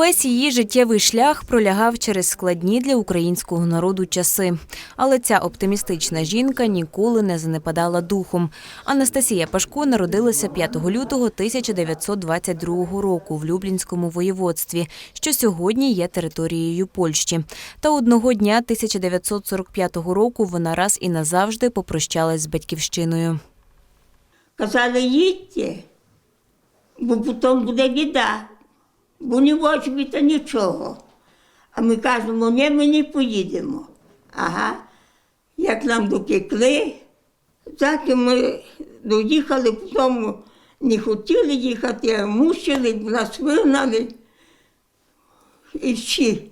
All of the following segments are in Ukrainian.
Увесь її життєвий шлях пролягав через складні для українського народу часи. Але ця оптимістична жінка ніколи не занепадала духом. Анастасія Пашко народилася 5 лютого 1922 року в Люблінському воєводстві, що сьогодні є територією Польщі. Та одного дня 1945 року вона раз і назавжди попрощалась з батьківщиною. Казали, їдьте, бо потім буде біда, бо не возьмете нічого. А ми кажемо, ні, ми не поїдемо. Ага. Як нам допекли, так і ми доїхали, потім не хотіли їхати, а мусили, нас вигнали. І всі.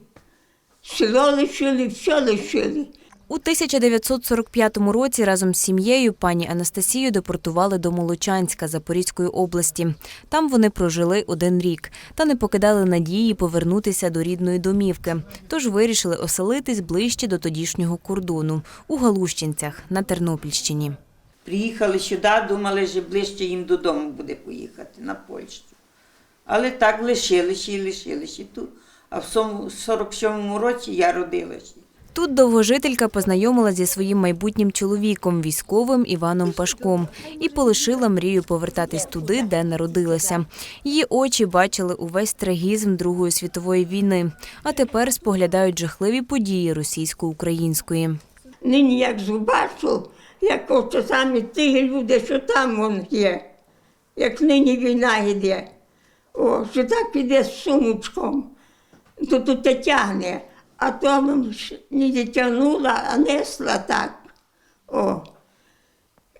Село лишили, все лишили. У 1945 році разом з сім'єю пані Анастасію депортували до Молочанська Запорізької області. Там вони прожили один рік та не покидали надії повернутися до рідної домівки. Тож вирішили оселитись ближче до тодішнього кордону у Галущинцях на Тернопільщині. Приїхали сюди, думали, що ближче їм додому буде поїхати на Польщу. Але так лишилися і лишилися тут. А в сому- 47-му році я родилася. Тут довгожителька познайомила зі своїм майбутнім чоловіком, військовим Іваном Пашком, і полишила мрію повертатись туди, де народилася. Її очі бачили увесь трагізм Другої світової війни, а тепер споглядають жахливі події російсько-української. Нині як побачу, як оце самі ті люди, що там вон є, як нині війна йде. О, що так піде з сумочком, то тут тягне, а то не тягнула, а несла так. О.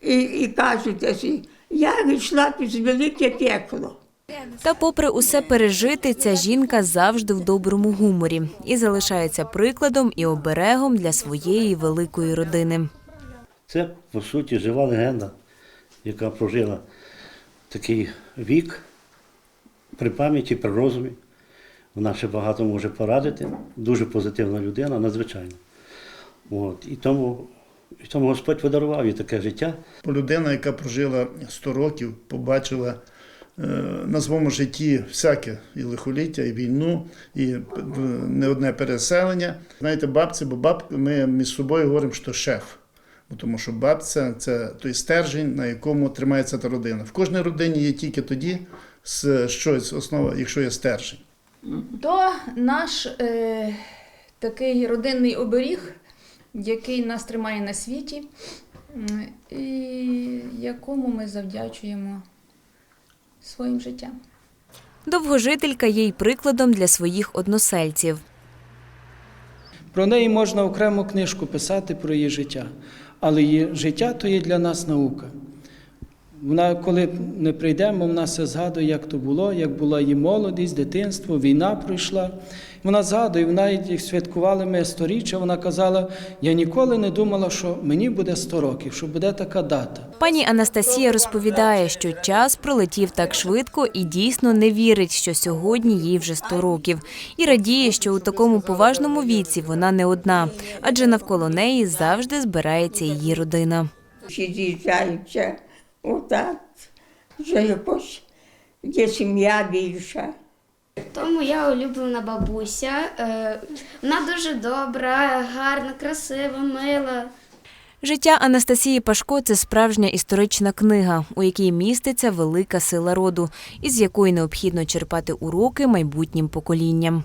І, і кажуть, я йшла під велике пекло. Та, попри усе пережити, ця жінка завжди в доброму гуморі і залишається прикладом і оберегом для своєї великої родини. Це, по суті, жива легенда, яка прожила такий вік при пам'яті, при розумі. Вона ще багато може порадити. Дуже позитивна людина, надзвичайно. От. І, тому, і тому Господь подарував їй таке життя. Людина, яка прожила 100 років, побачила е, на своєму житті всяке і лихоліття, і війну, і е, не одне переселення. Знаєте, бабці, бо баб, ми між собою говоримо, що шеф. Тому що бабця це той стержень, на якому тримається та родина. В кожній родині є тільки тоді щось основа, якщо є стержень. То наш е, такий родинний оберіг, який нас тримає на світі, і якому ми завдячуємо своїм життям. Довгожителька є й прикладом для своїх односельців. Про неї можна окрему книжку писати про її життя, але її життя то є для нас наука. Вона, коли не прийдемо, вона все згадує, як то було, як була її молодість, дитинство, війна пройшла. Вона згадує, вона як святкували ми сторіччя, вона казала: я ніколи не думала, що мені буде 100 років, що буде така дата. Пані Анастасія розповідає, що час пролетів так швидко і дійсно не вірить, що сьогодні їй вже 100 років. І радіє, що у такому поважному віці вона не одна, адже навколо неї завжди збирається її родина. Всі з'їжджаються отак, вже якось є сім'я більша. То моя улюблена бабуся. Е, Вона дуже добра, гарна, красива, мила. Життя Анастасії Пашко це справжня історична книга, у якій міститься велика сила роду, із якої необхідно черпати уроки майбутнім поколінням.